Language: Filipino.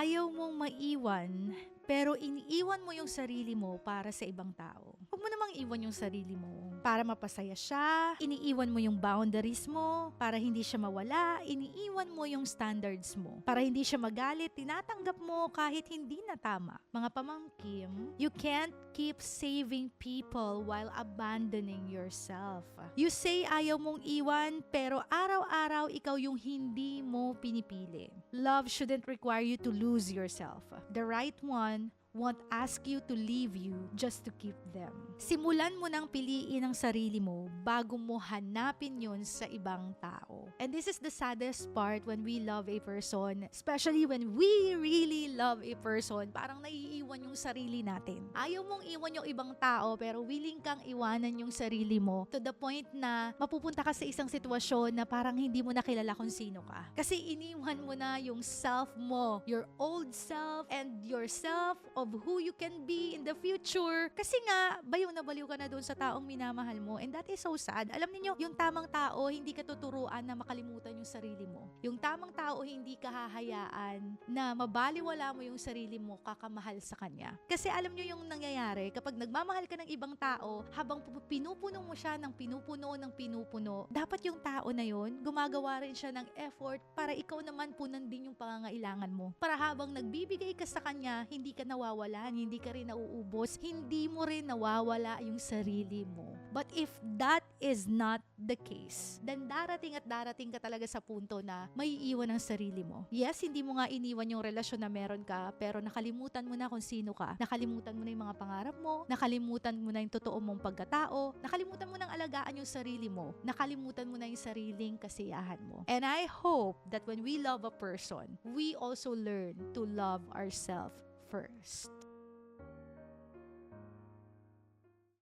ayaw mong maiwan, pero iniiwan mo yung sarili mo para sa ibang tao. Huwag mo namang iwan yung sarili mo para mapasaya siya. Iniiwan mo yung boundaries mo para hindi siya mawala. Iniiwan mo yung standards mo para hindi siya magalit. Tinatanggap mo kahit hindi na tama. Mga pamangkim, you can't keep saving people while abandoning yourself. You say ayaw mong iwan, pero araw-araw ikaw yung hindi mo pinipili. Love shouldn't require you to lose yourself. The right one won't ask you to leave you just to keep them. Simulan mo nang piliin ang sarili mo bago mo hanapin yun sa ibang tao. And this is the saddest part when we love a person, especially when we really love a person, parang naiiwan yung sarili natin. Ayaw mong iwan yung ibang tao pero willing kang iwanan yung sarili mo to the point na mapupunta ka sa isang sitwasyon na parang hindi mo nakilala kung sino ka. Kasi iniwan mo na yung self mo, your old self and yourself of who you can be in the future. Kasi nga, baliw na baliw ka na doon sa taong minamahal mo. And that is so sad. Alam niyo yung tamang tao, hindi ka tuturuan na makalimutan yung sarili mo. Yung tamang tao, hindi ka hahayaan na mabaliwala mo yung sarili mo kakamahal sa kanya. Kasi alam niyo yung nangyayari, kapag nagmamahal ka ng ibang tao, habang pu- pinupuno mo siya ng pinupuno ng pinupuno, dapat yung tao na yon gumagawa rin siya ng effort para ikaw naman punan din yung pangangailangan mo. Para habang nagbibigay ka sa kanya, hindi ka nawawalan, hindi ka rin nauubos, hindi mo rin nawawala yung sarili mo. But if that is not the case, then darating at darating ka talaga sa punto na may iwan ang sarili mo. Yes, hindi mo nga iniwan yung relasyon na meron ka, pero nakalimutan mo na kung sino ka. Nakalimutan mo na yung mga pangarap mo, nakalimutan mo na yung totoo mong pagkatao, nakalimutan mo nang alagaan yung sarili mo, nakalimutan mo na yung sariling kasiyahan mo. And I hope that when we love a person, we also learn to love ourselves first.